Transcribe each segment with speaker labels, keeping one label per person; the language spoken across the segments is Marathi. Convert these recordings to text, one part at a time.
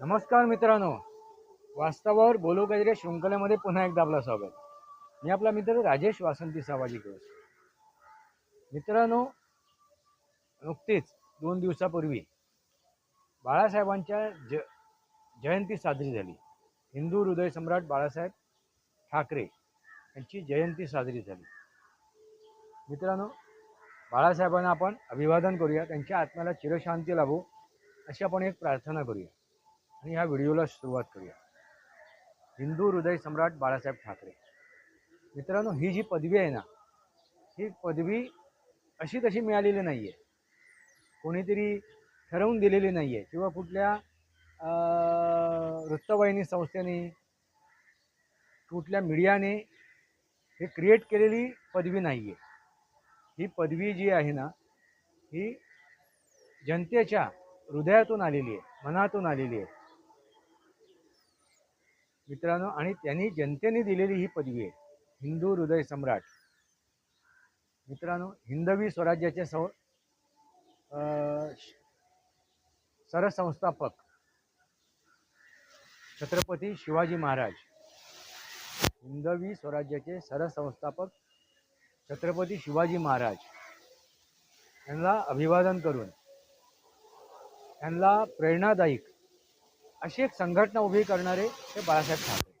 Speaker 1: नमस्कार मित्रांनो. वास्तवावर बोलू काहीतरी शृंखलेमध्ये पुन्हा एकदा आपलं स्वागत. मी आपला मित्र राजेश वासंती सावाजी कळस मित्रांनो नुकतीच दोन दिवसापूर्वी बाळासाहेबांच्या ज जयंती साजरी झाली. हिंदू हृदय सम्राट बाळासाहेब ठाकरे यांची जयंती साजरी झाली. मित्रांनो बाळासाहेबांना आपण अभिवादन करूया. त्यांच्या आत्म्याला चिरशांती लाभो अशी आपण एक प्रार्थना करूया. आणि ह्या व्हिडिओला सुरुवात करूया. हिंदू हृदय सम्राट बाळासाहेब ठाकरे. मित्रांनो ही जी पदवी आहे ना ही पदवी अशी तशी मिळालेली नाही आहे कोणीतरी ठरवून दिलेली नाही आहे किंवा कुठल्या वृत्तवाहिनी संस्थेने कुठल्या मीडियाने हे क्रिएट केलेली पदवी नाही आहे ही पदवी जी आहे ना ही जनतेच्या हृदयातून आलेली आहे मनातून आलेली आहे. मित्रांनो आणि त्यांनी जनतेने दिलेली ही पदवी आहे हिंदू हृदय सम्राट. मित्रांनो हिंदवी स्वराज्याचे सं सरसंस्थापक छत्रपती शिवाजी महाराज. हिंदवी स्वराज्याचे सरसंस्थापक छत्रपती शिवाजी महाराज. यांना अभिवादन करून यांना प्रेरणादायक अशी एक संघटना उभी करणारे हे बाळासाहेब ठाकरे.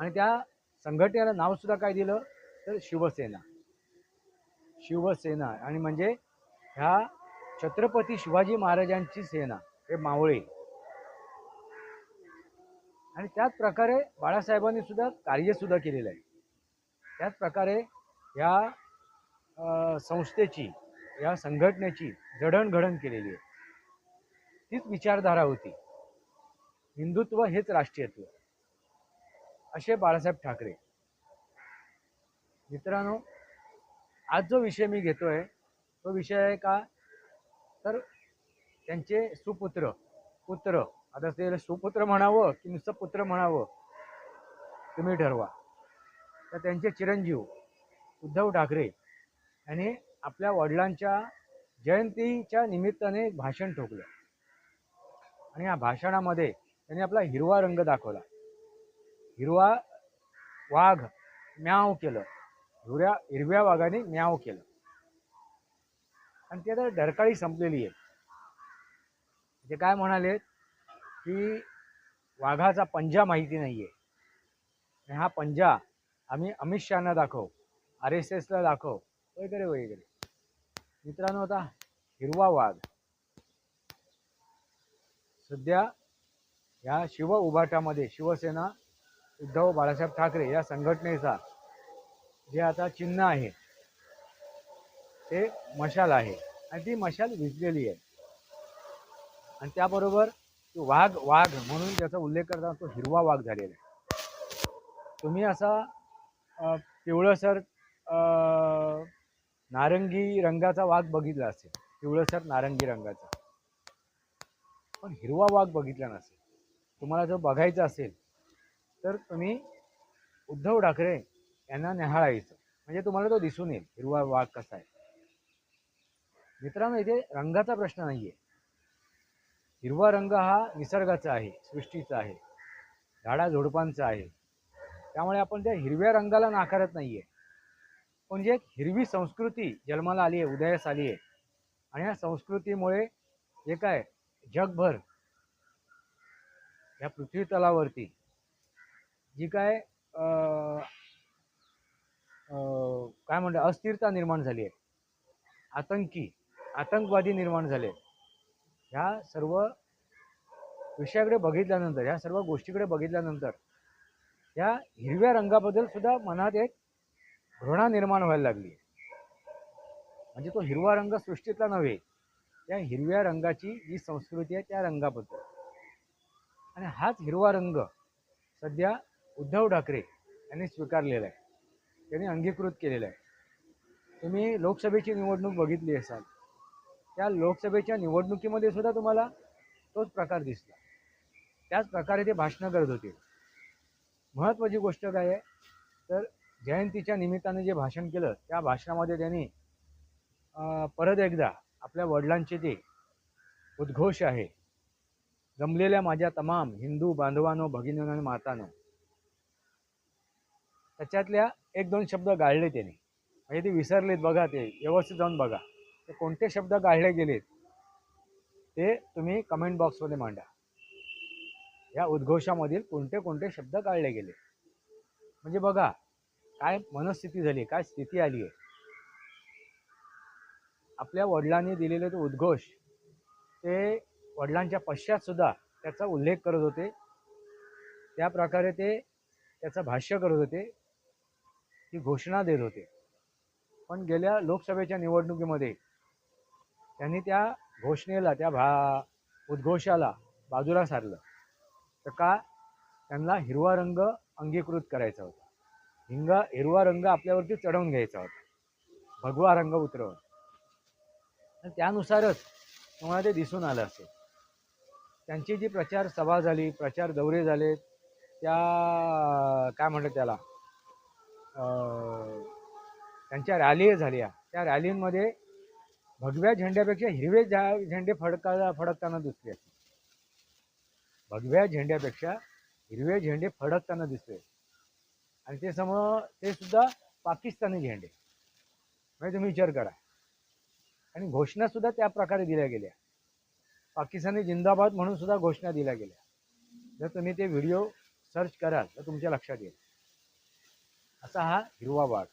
Speaker 1: आणि त्या संघटनेला नाव सुद्धा काय दिलं? तर शिवसेना. शिवसेना. आणि म्हणजे ह्या छत्रपती शिवाजी महाराजांची सेना हे मावळे. आणि त्याच प्रकारे बाळासाहेबांनी सुद्धा कार्य सुद्धा केलेलं आहे. त्याच प्रकारे या संस्थेची या संघटनेची जडणघडण केलेली आहे. तीच विचारधारा होती. हिंदुत्व हेच राष्ट्रीयत्व. असे बाळासाहेब ठाकरे. मित्रांनो आज जो विषय मी घेतोय तो विषय आहे का? तर त्यांचे सुपुत्र पुत्र आता ते सुपुत्र म्हणावं की नुसतं पुत्र म्हणावं तुम्ही ठरवा. तर त्यांचे चिरंजीव उद्धव ठाकरे यांनी आपल्या वडिलांच्या जयंतीच्या निमित्ताने भाषण ठोकलं. आणि या भाषणामध्ये त्यांनी आपला हिरवा रंग दाखवला. हिरवा वाघ म्याव केलं. हिरव्या हिरव्या वाघाने म्याव केलं. आणि ती आता डरकाळी संपलेली आहे. ते काय म्हणाले की वाघाचा पंजा माहिती नाही आहे आणि हा पंजा आम्ही अमित शहाना दाखव आर एस एसला दाखव वगैरे वगैरे. मित्रांनो आता हिरवा वाघ. सध्या ह्या शिव उभाटामध्ये शिवसेना उद्धव बाळासाहेब ठाकरे या संघटनेचा जे आता चिन्ह आहे ते मशाल आहे. आणि ती मशाल विजलेली आहे. आणि त्याबरोबर वाघ वाघ म्हणून त्याचा उल्लेख करताना तो हिरवा वाघ झालेला आहे. तुम्ही असा पिवळसर नारंगी रंगाचा वाघ बघितला असेल पिवळसर नारंगी रंगाचा. पण हिरवा वाघ बघितला नसेल तुम्हाला जर बघायचा असेल तर तुम्ही उद्धव ठाकरे यांना न्याहाळायचं. म्हणजे तुम्हाला तो दिसून येईल हिरवा वाघ कसा आहे. मित्रांनो इथे रंगाचा प्रश्न नाही आहे हिरवा रंग हा निसर्गाचा आहे सृष्टीचा आहे झाडाझुडपांचा आहे. त्यामुळे आपण त्या हिरव्या रंगाला नाकारत नाही आहे पण जी एक हिरवी संस्कृती जन्माला आली आहे उदयास आली आहे आणि या संस्कृतीमुळे जे काय जगभर या पृथ्वी तलावरती. जी काय काय म्हणतात अस्थिरता निर्माण झाली आहे. आतंकी आतंकवादी निर्माण झाले ह्या सर्व विषयाकडे बघितल्यानंतर ह्या सर्व गोष्टीकडे बघितल्यानंतर या हिरव्या रंगाबद्दल सुद्धा मनात एक घृणा निर्माण व्हायला लागली म्हणजे तो हिरवा रंग सृष्टीतला नव्हे त्या हिरव्या रंगाची जी संस्कृती आहे त्या रंगाबद्दल. आणि हाच हिरवा रंग सध्या उद्धव ठाकरे यांनी स्वीकारलेला आहे. त्यांनी अंगीकृत केलेला आहे. तुम्ही लोकसभेची निवडणूक बघितली असाल त्या लोकसभेच्या निवडणुकीमध्ये सुद्धा तुम्हाला तोच प्रकार दिसला. त्याच प्रकारे ते भाषणं करत होते. महत्त्वाची गोष्ट काय आहे? तर जयंतीच्या निमित्ताने जे भाषण केलं त्या भाषणामध्ये त्यांनी परत एकदा आपल्या वडिलांचे जे उद्घोष आहे जमलेल्या माझ्या तमाम हिंदू बांधवानो भगिनीनो आणि मातानो त्याच्यातल्या एक दोन शब्द गाळले त्याने. म्हणजे ते विसरलेत बघा ते व्यवस्थित जाऊन बघा. ते कोणते शब्द गाळले गेलेत ते तुम्ही कमेंट बॉक्समध्ये मांडा. या उद्घोषामधील कोणते कोणते शब्द गाळले गेले म्हणजे बघा काय मनस्थिती झाली काय स्थिती आली आहे आपल्या वडिलांनी दिलेले ते उद्घोष ते वडिलांच्या पश्चातसुद्धा त्याचा उल्लेख करत होते. त्या प्रकारे ते त्याचं भाष्य करत होते. ती घोषणा देत होते. पण गेल्या लोकसभेच्या निवडणुकीमध्ये त्यांनी त्या घोषणेला त्या भा उद्घोषाला बाजूला सारलं. तर का? त्यांना हिरवा रंग अंगीकृत करायचा होता. हिंगा हिरवा रंग आपल्यावरती चढवून घ्यायचा होता. भगवा रंग उतरवून. आणि त्यानुसारच तुम्हाला ते दिसून आलं असेल. त्यांची जी प्रचार सभा झाली प्रचार दौरे झाले त्या काय म्हणतात त्याला त्यांच्या रॅली झाल्या. त्या रॅलींमध्ये भगव्या झेंड्यापेक्षा हिरवे झा झेंडे फडका फडकताना दिसले भगव्या झेंड्यापेक्षा हिरवे झेंडे फडकताना दिसले. आणि ते समोर ते सुद्धा पाकिस्तानी झेंडे. म्हणजे तुम्ही विचार करा. आणि घोषणा सुद्धा त्या प्रकारे दिल्या गेल्या. पाकिस्तानी जिंदाबाद म्हणून सुद्धा घोषणा दिल्या गेल्या. जर तुम्ही ते व्हिडिओ सर्च कराल तर तुमच्या लक्षात येईल. असा हा हिरवा वाघ.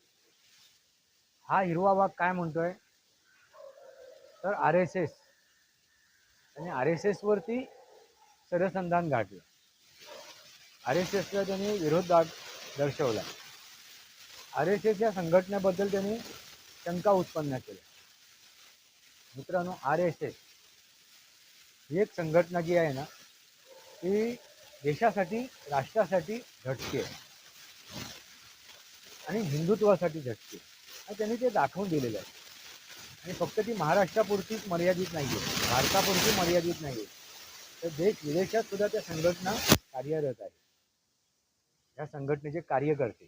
Speaker 1: हा हिरवा वाघ काय म्हणतोय? तर आर एस एस. आणि आर एस एसवरती सरसंधान गाठलं. आर एस एसला त्यांनी विरोध दाग दर्शवला. आर एस एस या संघटनेबद्दल त्यांनी शंका उत्पन्न केल्या. मित्रांनो आर एस एस ही एक संघटना जी आहे ना ती देशासाठी राष्ट्रासाठी झटके आणि हिंदुत्वासाठी झटके आणि त्यांनी ते दाखवून दिलेलं आहे. आणि फक्त ती महाराष्ट्रापुरतीच मर्यादित नाही आहे भारतापुरती मर्यादित नाही आहे तर देश विदेशात सुद्धा त्या संघटना कार्यरत आहे. या संघटनेचे कार्यकर्ते.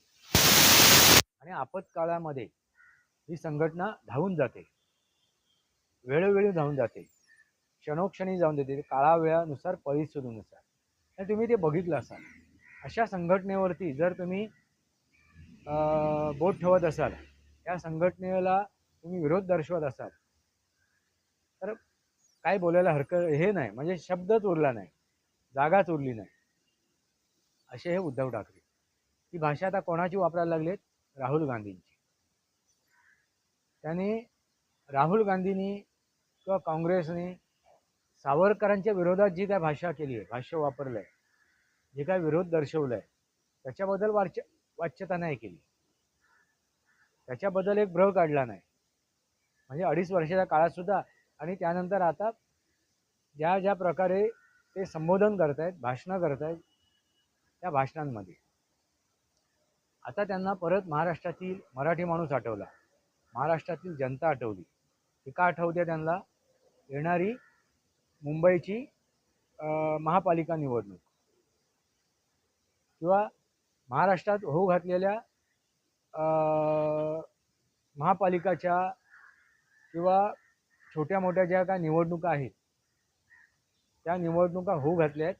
Speaker 1: आणि आपत्काळामध्ये ही संघटना धावून जाते. वेळोवेळी जाऊन जाते क्षणोक्षणी जाऊन देते काळा वेळानुसार परिस्थितीनुसार. आणि तुम्ही ते बघितलं असाल. अशा संघटनेवरती जर तुम्ही बोट ठेवत असाल या संघटनेला तुम्ही विरोध दर्शवत असाल तर काय बोलायला हरकत हे नाही. म्हणजे शब्दच उरला नाही. जागाच उरली नाही. असे हे उद्धव ठाकरे. ही भाषा आता कोणाची वापरायला लागलेत? राहुल गांधींची. त्यांनी राहुल गांधींनी किंवा काँग्रेसने सावरकरांच्या विरोधात जी काय भाषा केली आहे भाष्य वापरलं आहे जे काय विरोध दर्शवलं आहे त्याच्याबद्दल वाच वाच्यता नाही केली. त्याच्याबद्दल एक भ्रह काढला नाही. म्हणजे अडीच वर्षाच्या काळात सुद्धा आणि त्यानंतर आता ज्या ज्या प्रकारे ते संबोधन करतायत भाषणं करतायत त्या भाषणांमध्ये. आता त्यांना परत महाराष्ट्रातील मराठी माणूस आठवला. महाराष्ट्रातील जनता आठवली. ती का आठवते त्यांना येणारी मुंबईची महापालिका निवडणूक. किंवा महाराष्ट्रात होऊ घातलेल्या महापालिकाच्या किंवा छोट्या मोठ्या ज्या काय निवडणुका आहेत त्या निवडणुका होऊ घातल्या आहेत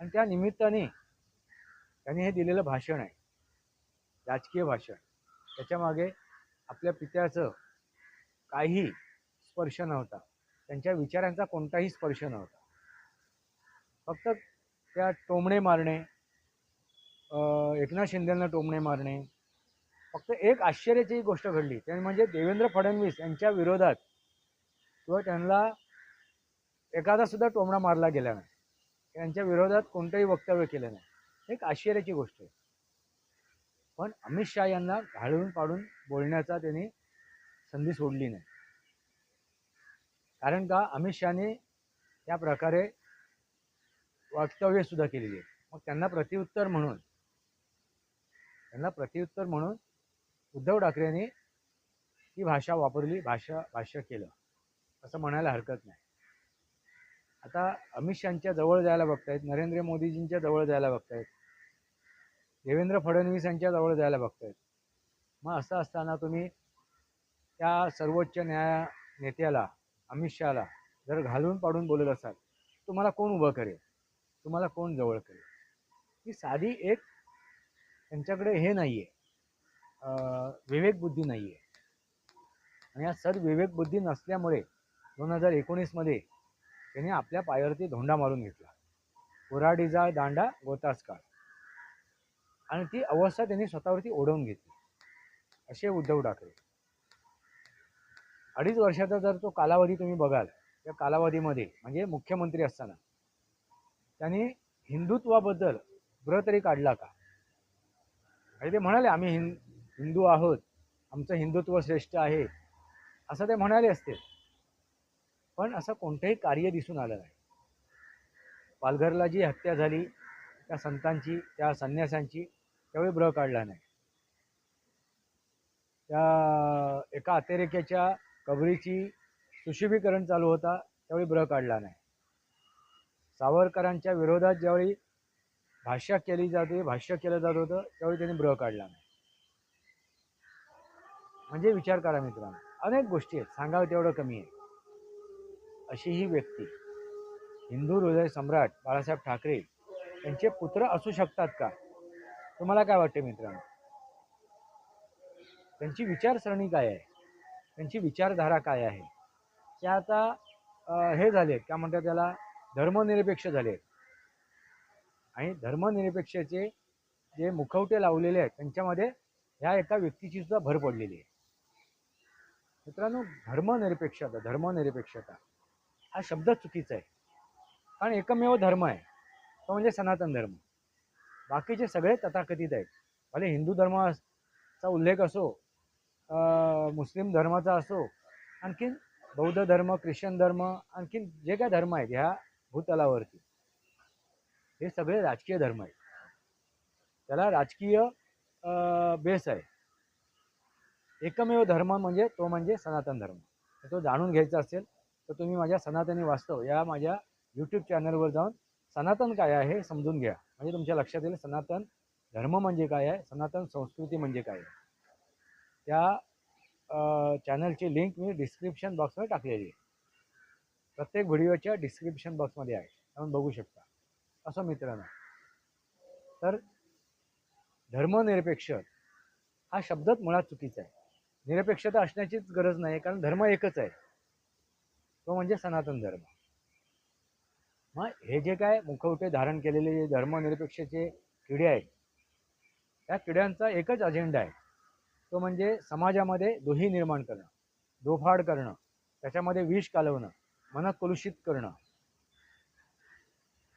Speaker 1: आणि त्या निमित्ताने त्यांनी हे दिलेलं भाषण आहे. राजकीय भाषण. त्याच्यामागे आपल्या पित्याचं काही स्पर्श नव्हता. त्यांच्या विचारांचा कोणताही स्पर्श नव्हता. फक्त त्या टोमणे मारणे एकनाथ शिंदेंना टोमणे मारणे. फक्त एक आश्चर्याची गोष्ट घडली. ते म्हणजे देवेंद्र फडणवीस यांच्या विरोधात किंवा त्यांना एखादा सुद्धा टोमणा मारला गेला नाही. त्यांच्या विरोधात कोणतंही वक्तव्य केलं नाही. एक आश्चर्याची गोष्ट आहे. पण अमित शहा यांना घालून पाडून बोलण्याचा त्यांनी संधी सोडली नाही. कारण का अमित शहाने त्या प्रकारे वक्तव्यसुद्धा केलेली आहे. मग त्यांना प्रतिउत्तर म्हणून त्यांना प्रत्युत्तर म्हणून उद्धव ठाकरेंनी ही भाषा वापरली भाषा भाष्य केलं. असं म्हणायला हरकत नाही. आता अमित शहाच्या जवळ जायला बघतायत नरेंद्र मोदीजींच्या जवळ जायला बघतायत देवेंद्र फडणवीस यांच्या जवळ जायला बघतायत. मग असं असताना तुम्ही त्या सर्वोच्च न्याय नेत्याला अमित शहाला जर घालून पाडून बोलत असाल तुम्हाला कोण उभं करेल? तुम्हाला कोण जवळ करेल? ही साधी एक त्यांच्याकडे हे नाही आहे विवेकबुद्धी नाही आहे आणि या सद्विवेकबुद्धी नसल्यामुळे दोन हजार एकोणीसमध्ये त्यांनी आपल्या पायावरती धोंडा मारून घेतला. कोराडीचा दांडा गोतास काळ. आणि ती अवस्था त्यांनी स्वतःवरती ओढवून घेतली. असे उद्धव ठाकरे. अडीच वर्षाचा जर तो कालावधी तुम्ही बघाल त्या कालावधीमध्ये म्हणजे मुख्यमंत्री असताना त्यांनी हिंदुत्वाबद्दल ग्रह तरी काढला का? आणि ते म्हणाले आम्ही हिं हिंदू आहोत आमचं हिंदुत्व श्रेष्ठ आहे. असं ते म्हणाले असते. पण असं कोणतंही कार्य दिसून आलं नाही. पालघरला जी हत्या झाली त्या संतांची त्या संन्यासांची त्यावेळी ब्र काढला नाही. त्या एका अतिरेक्याच्या कबरीची सुशोभीकरण चालू होता त्यावेळी ब्र काढला नाही. सावरकरांच्या विरोधात ज्यावेळी भाष्य केली जाते भाष्य केलं जात होतं त्यावेळी त्यांनी ब्र काढला नाही. म्हणजे विचार करा मित्रांनो अनेक गोष्टी आहेत सांगावं तेवढं कमी आहे. अशी ही व्यक्ती हिंदू हृदय सम्राट बाळासाहेब ठाकरे यांचे पुत्र असू शकतात का? तुम्हाला काय वाटते मित्रांनो? त्यांची विचारसरणी काय आहे? त्यांची विचारधारा काय आहे? ते आता हे झालेत काय म्हणतात त्याला धर्मनिरपेक्ष झालेत. आणि धर्मनिरपेक्षाचे जे मुखवटे लावलेले आहेत त्यांच्यामध्ये ह्या एका व्यक्तीची सुद्धा भर पडलेली आहे. मित्रांनो धर्मनिरपेक्षता धर्मनिरपेक्षता हा शब्द चुकीचा आहे. कारण एकमेव धर्म आहे तो म्हणजे सनातन धर्म. बाकीचे सगळे तथाकथित आहेत. भले हिंदू धर्माचा उल्लेख असो मुस्लिम धर्माचा असो आणखीन बौद्ध धर्म ख्रिश्चन धर्म आणखीन जे काय धर्म आहेत ह्या भूतलावरती. हे सगळे राजकीय धर्म आहेत. त्याला राजकीय बेस आहे. एकमेव धर्म म्हणजे तो म्हणजे सनातन धर्म. तो जाणून घ्यायचा असेल तर तुम्ही माझ्या सनातनी वास्तव या माझ्या यूट्यूब चॅनलवर जाऊन सनातन काय आहे हे समजून घ्या. म्हणजे तुमच्या लक्षात येईल सनातन धर्म म्हणजे काय आहे सनातन संस्कृती म्हणजे काय आहे. त्या चॅनलची लिंक मी डिस्क्रिप्शन बॉक्समध्ये टाकलेली आहे. प्रत्येक व्हिडिओच्या डिस्क्रिप्शन बॉक्समध्ये आहे. आपण बघू शकता. असं मित्रांनो. तर धर्मनिरपेक्ष हा शब्दच मुळात चुकीचा आहे. निरपेक्षता असण्याचीच गरज नाही कारण धर्म एकच आहे. तो म्हणजे सनातन धर्म. मग हे जे काय मुखवटे धारण केलेले जे धर्मनिरपेक्षचे किडे आहेत त्या किड्यांचा एकच अजेंडा आहे. तो म्हणजे समाजामध्ये दुही निर्माण करणं दोफाड करणं त्याच्यामध्ये विष कालवणं मन कलुषित करणं.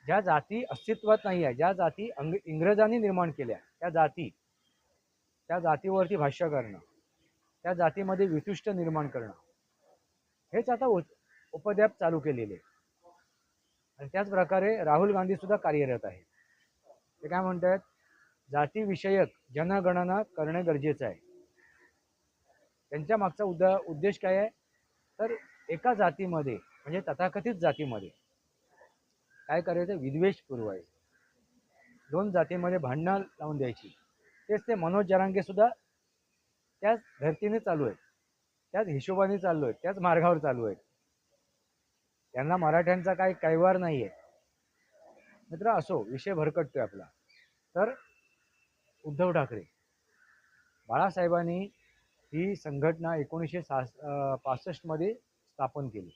Speaker 1: ज्या जाती अस्तित्वात नाही आहे ज्या जाती अंग इंग्रजांनी निर्माण केल्या त्या जाती त्या जातीवरती भाष्य करणं त्या जातीमध्ये वितुष्ट निर्माण करणं. हेच आता उप- चालू केलेले. आणि त्याच प्रकारे राहुल गांधी सुद्धा कार्यरत आहे ते काय म्हणतात जातीविषयक जनगणना करणे गरजेचं आहे. त्यांच्या मागचा उद उद्देश काय आहे? तर एका जातीमध्ये म्हणजे तथाकथित जातीमध्ये काय करायचं? विद्वेष पुरवायचं. दोन जातीमध्ये भांडणं लावून द्यायची. तेच ते मनोज जरांगे सुद्धा त्याच धर्तीने चालू आहेत. त्याच हिशोबाने चाललो आहेत. त्याच मार्गावर चालू आहेत. त्यांना मराठ्यांचा काही कैवार नाही आहे मित्र असो विषय भरकटतोय आपला. तर उद्धव ठाकरे बाळासाहेबांनी ही संघटना एकोणीसशे सास पासष्टमध्ये स्थापन केली.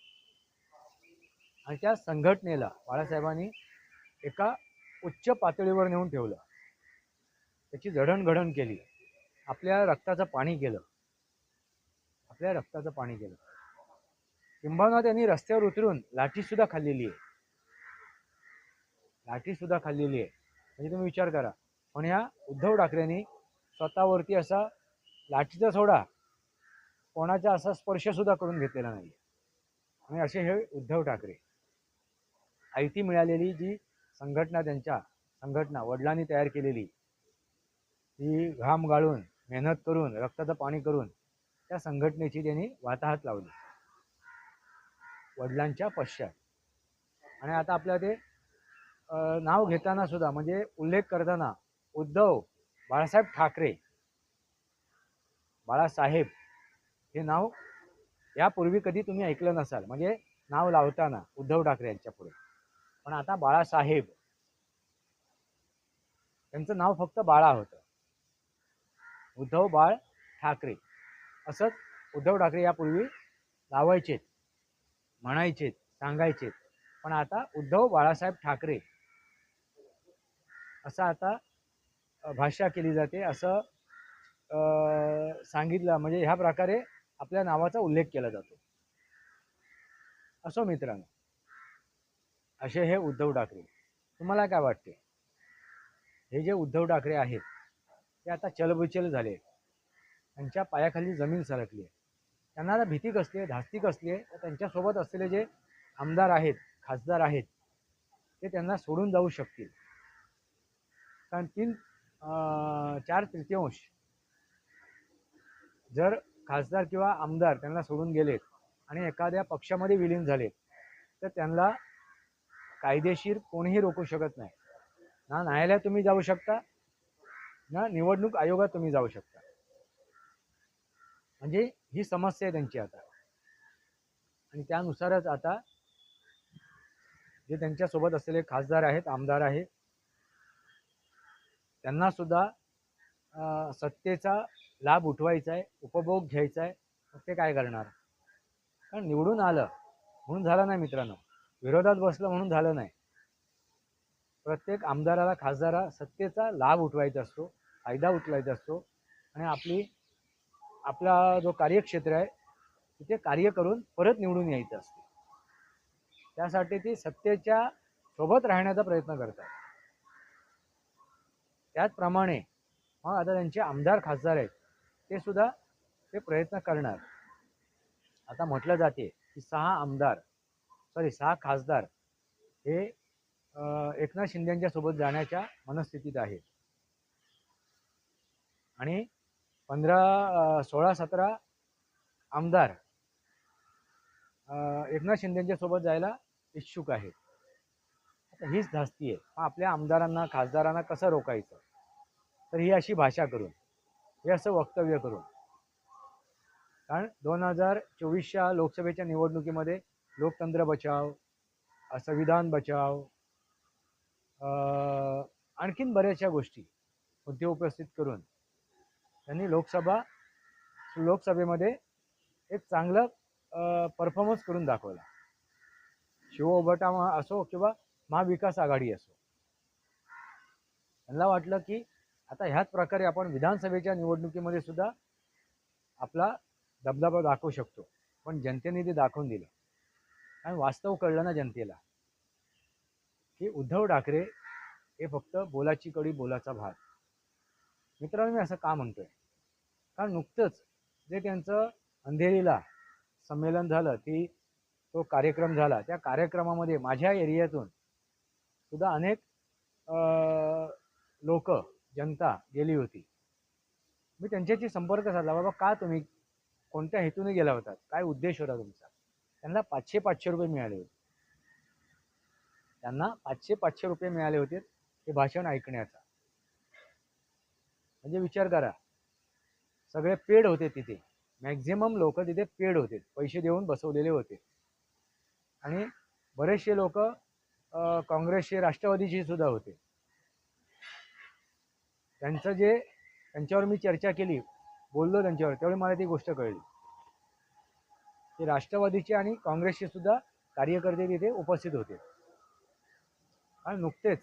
Speaker 1: आणि त्या संघटनेला बाळासाहेबांनी एका उच्च पातळीवर नेऊन ठेवलं. त्याची जडणघडण केली. आपल्या रक्ताचं पाणी केलं. आपल्या रक्ताचं पाणी केलं. किंबहुना त्यांनी रस्त्यावर उतरून लाठी सुद्धा खाल्लेली आहे. लाठी सुद्धा खाल्लेली आहे. म्हणजे तुम्ही विचार करा. पण ह्या उद्धव ठाकरेंनी स्वतःवरती असा लाठीचा सोडा कोणाचा असा स्पर्शसुद्धा करून घेतलेला नाही आणि असे हे उद्धव ठाकरे आयती मिळालेली जी संघटना त्यांच्या संघटना वडिलांनी तयार केलेली ती घाम गाळून मेहनत करून रक्ताचं पाणी करून त्या संघटनेची त्यांनी वाताहत लावली. वडिलांच्या पश्चात. आणि आता आपल्या ते नाव घेताना सुद्धा म्हणजे उल्लेख करताना उद्धव बाळासाहेब ठाकरे बाळासाहेब हे नाव यापूर्वी कधी तुम्ही ऐकलं नसाल. म्हणजे नाव लावताना उद्धव ठाकरे यांच्या पुढे. पण आता बाळासाहेब त्यांचं नाव फक्त बाळा होतं. उद्धव बाळ ठाकरे असंच उद्धव ठाकरे यापूर्वी लावायचेत म्हणायचेत सांगायचेत. पण आता उद्धव बाळासाहेब ठाकरे असं आता भाषा केली जाते असं सांगितला म्हणजे ह्या प्रकारे आपल्या नावाचा उल्लेख केला जातो. असो मित्रांनो असे हे उद्धव ठाकरे. तुम्हाला काय वाटते? हे जे उद्धव ठाकरे आहेत ते आता चलबुचल झाले. त्यांच्या पायाखाली जमीन सरकली. आहे त्यांना आता भीती कसली आहे? धास्ती कसली आहे? तर त्यांच्यासोबत असलेले जे आमदार आहेत खासदार आहेत ते त्यांना सोडून जाऊ शकतील. कारण तीन चार तृतीयांश जर खासदार किंवा आमदार त्यांना सोडून गेलेत आणि एखाद्या पक्षामध्ये विलीन झालेत तर त्यांना कायदेशीर कोणीही रोखू शकत नाही. ना न्यायालयात तुम्ही जाऊ शकता ना निवडणूक आयोगात तुम्ही जाऊ शकता. म्हणजे ही समस्या आहे त्यांची आता. आणि त्यानुसारच आता जे त्यांच्यासोबत असलेले खासदार आहेत आमदार आहेत त्यांना सुद्धा सत्तेचा लाभ उठवायचा आहे उपभोग घ्यायचा आहे मग ते काय करणार? कारण निवडून आलं म्हणून झालं नाही मित्रांनो. विरोधात बसलं म्हणून झालं नाही. प्रत्येक आमदाराला खासदारा सत्तेचा लाभ उठवायचा असतो फायदा उठवायचा असतो आणि आपली आपला जो कार्यक्षेत्र आहे तिथे कार्य करून परत निवडून यायचं असते. त्यासाठी ती सत्तेच्या सोबत राहण्याचा प्रयत्न करतात. त्याचप्रमाणे मग आता त्यांचे आमदार खासदार आहेत. ते सुद्धा ते प्रयत्न करणार. आता म्हटलं जाते की सहा आमदार सॉरी सहा खासदार हे एकनाथ शिंदेच्या सोबत जाण्याच्या मनस्थितीत आहेत. आणि पंधरा सोळा सतरा आमदार एकनाथ शिंदेच्या सोबत जायला इच्छुक आहेत. हीच धास्ती आहे. आपल्या आमदारांना खासदारांना कसं रोखायचं? तर ही अशी भाषा करून. हे असं वक्तव्य करून. कारण दोन हजार चोवीसच्या लोकसभेच्या निवडणुकीमध्ये लोकतंत्र बचाव संविधान बचाव आणखीन बऱ्याचशा गोष्टी मुद्दे उपस्थित करून त्यांनी लोकसभा लोकसभेमध्ये एक चांगलं परफॉर्मन्स करून दाखवला. शिवोबटा महा असो किंवा महाविकास आघाडी असो. त्यांना वाटलं की आता ह्याच प्रकारे आपण विधानसभेच्या निवडणुकीमध्ये सुद्धा आपला दबदबा दाखवू शकतो. पण जनतेने ते दाखवून दिलं. आणि वास्तव कळलं ना जनतेला. की उद्धव ठाकरे हे फक्त बोलाची कडी बोलाचा भाग मित्रांनो मी असं का म्हणतोय? कारण नुकतंच जे त्यांचं अंधेरीला संमेलन झालं ती तो कार्यक्रम झाला. त्या कार्यक्रमामध्ये माझ्या एरियातून सुद्धा अनेक लोक जनता गेली होती. मी त्यांच्याशी संपर्क साधला बाबा का तुम्ही कोणत्या हेतूने गेला होता? काय उद्देश होता तुमचा? त्यांना पाचशे पाचशे रुपये मिळाले होते. त्यांना पाचशे पाचशे रुपये मिळाले होते हे भाषण ऐकण्याचा. म्हणजे विचार करा सगळे पेड होते तिथे. मॅक्झिमम लोक तिथे पेड होते पैसे देऊन बसवलेले होते. आणि बरेचसे लोक काँग्रेसचे राष्ट्रवादीचे सुद्धा होते. त्यांचं जे त्यांच्यावर मी चर्चा केली बोललो त्यांच्यावर त्यावेळी मला ती गोष्ट कळली. ते राष्ट्रवादीचे आणि काँग्रेसचे सुद्धा कार्यकर्ते तिथे उपस्थित होते. आणि नुकतेच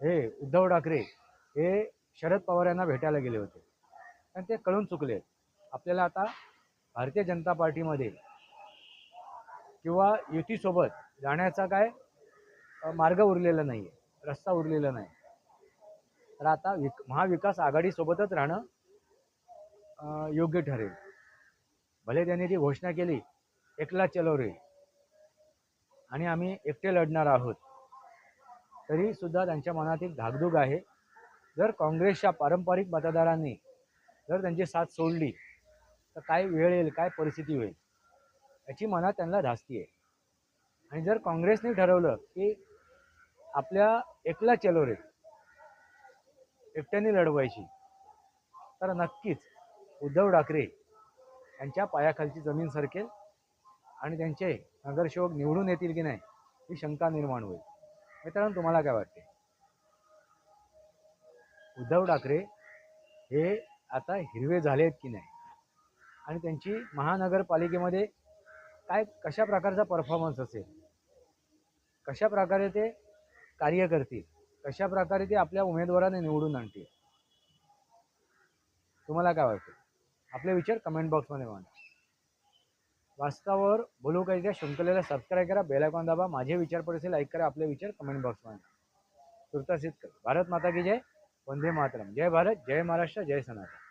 Speaker 1: हे उद्धव ठाकरे हे शरद पवार यांना भेटायला गेले होते. आणि ते कळून चुकले. आपल्याला आता भारतीय जनता पार्टीमध्ये किंवा युतीसोबत जाण्याचा काय मार्ग उरलेला नाही आहे रस्ता उरलेला नाही. तर आता विक महाविकास आघाडीसोबतच राहणं योग्य ठरेल. भले त्यांनी ती घोषणा केली एकला चलो रे आणि आम्ही एकटे लढणार आहोत. तरी सुद्धा त्यांच्या मनात एक धाकधूक आहे. जर काँग्रेसच्या पारंपरिक मतदारांनी जर त्यांची साथ सोडली तर काय वेळ येईल काय परिस्थिती होईल याची मनात त्यांना धास्ती आहे. आणि जर काँग्रेसने ठरवलं की आपल्या एकला चलोरे एकट्याने लढवायची. तर नक्कीच उद्धव ठाकरे यांच्या पायाखालची जमीन सरकेल आणि त्यांचे नगरसेवक निवडून येतील की नाही ही शंका निर्माण होईल. मित्रांनो तुम्हाला काय वाटते? उद्धव ठाकरे हे आता हिरवे झाले आहेत की नाही? आणि त्यांची महानगरपालिकेमध्ये काय कशा प्रकारचा परफॉर्मन्स असेल? कशा प्रकारे ते कार्य करतील. कशा प्रकारे ते आपल्या उमेदवाराने निवडून आणतील? तुम्हाला काय वाटतं? आपले विचार कमेंट बॉक्समध्ये मांडा. वास्तवावर बोलू काही त्या शृंखलेला सबस्क्राईब करा बेलायकॉन दाबा माझे विचार परिचय लाईक करा आपले विचार कमेंट बॉक्समध्ये तुर्तासित करा भारत माता की जय वंदे मातरम. जय भारत जय महाराष्ट्र जय सनातन.